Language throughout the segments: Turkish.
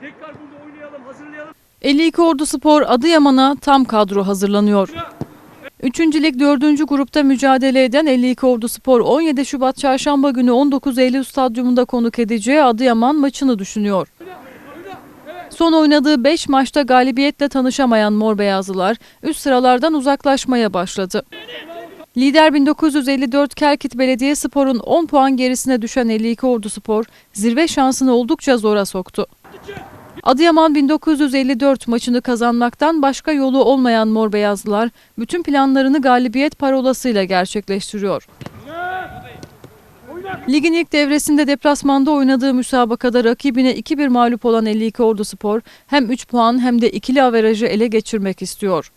Tekrar burada oynayalım, hazırlayalım. 52 Ordu Spor Adıyaman'a tam kadro hazırlanıyor. 3. Lig 4. grupta mücadele eden 52 Ordu Spor 17 Şubat Çarşamba günü 19 Eylül stadyumunda konuk edeceği Adıyaman maçını düşünüyor. Son oynadığı 5 maçta galibiyetle tanışamayan Mor Beyazlılar üst sıralardan uzaklaşmaya başladı. Lider 1954 Kerkit Belediye Spor'un 10 puan gerisine düşen 52 Ordu Spor zirve şansını oldukça zora soktu. Adıyaman 1954 maçını kazanmaktan başka yolu olmayan Mor Beyazlılar bütün planlarını galibiyet parolasıyla gerçekleştiriyor. Ligin ilk devresinde deplasmanda oynadığı müsabakada rakibine 2-1 mağlup olan 52 Ordu Spor hem 3 puan hem de ikili averajı ele geçirmek istiyor.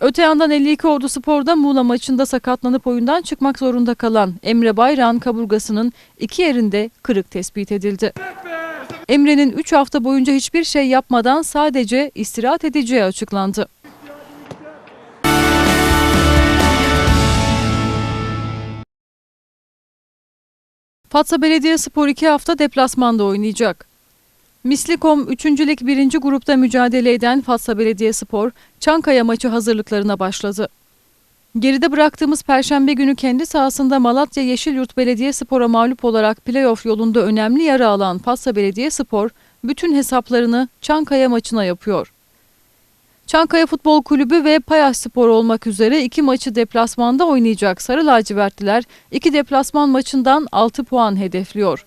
Öte yandan 52 Ordu Spor'da Muğla maçında sakatlanıp oyundan çıkmak zorunda kalan Emre Bayrak'ın kaburgasının iki yerinde kırık tespit edildi. Emre'nin 3 hafta boyunca hiçbir şey yapmadan sadece istirahat edeceği açıklandı. Fatsa Belediyespor 2 hafta deplasmanda oynayacak. Mislikom 3. Lig 1. grupta mücadele eden Fatsa Belediyespor, Çankaya maçı hazırlıklarına başladı. Geride bıraktığımız Perşembe günü kendi sahasında Malatya Yeşilyurt Belediyespor'a mağlup olarak playoff yolunda önemli yara alan Fatsa Belediyespor, bütün hesaplarını Çankaya maçına yapıyor. Çankaya Futbol Kulübü ve Payaş Spor olmak üzere iki maçı deplasmanda oynayacak Sarı Lacivertliler, iki deplasman maçından 6 puan hedefliyor.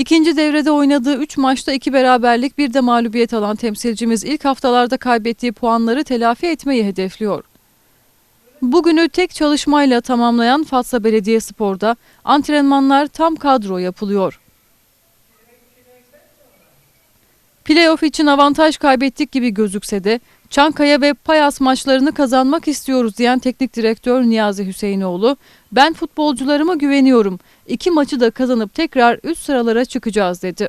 İkinci devrede oynadığı 3 maçta 2 beraberlik bir de mağlubiyet alan temsilcimiz ilk haftalarda kaybettiği puanları telafi etmeyi hedefliyor. Bugünü tek çalışmayla tamamlayan Fatsa Belediyespor'da antrenmanlar tam kadro yapılıyor. Playoff için avantaj kaybettik gibi gözükse de Çankaya ve Payas maçlarını kazanmak istiyoruz diyen teknik direktör Niyazi Hüseyinoğlu, ben futbolcularıma güveniyorum. İki maçı da kazanıp tekrar üst sıralara çıkacağız dedi.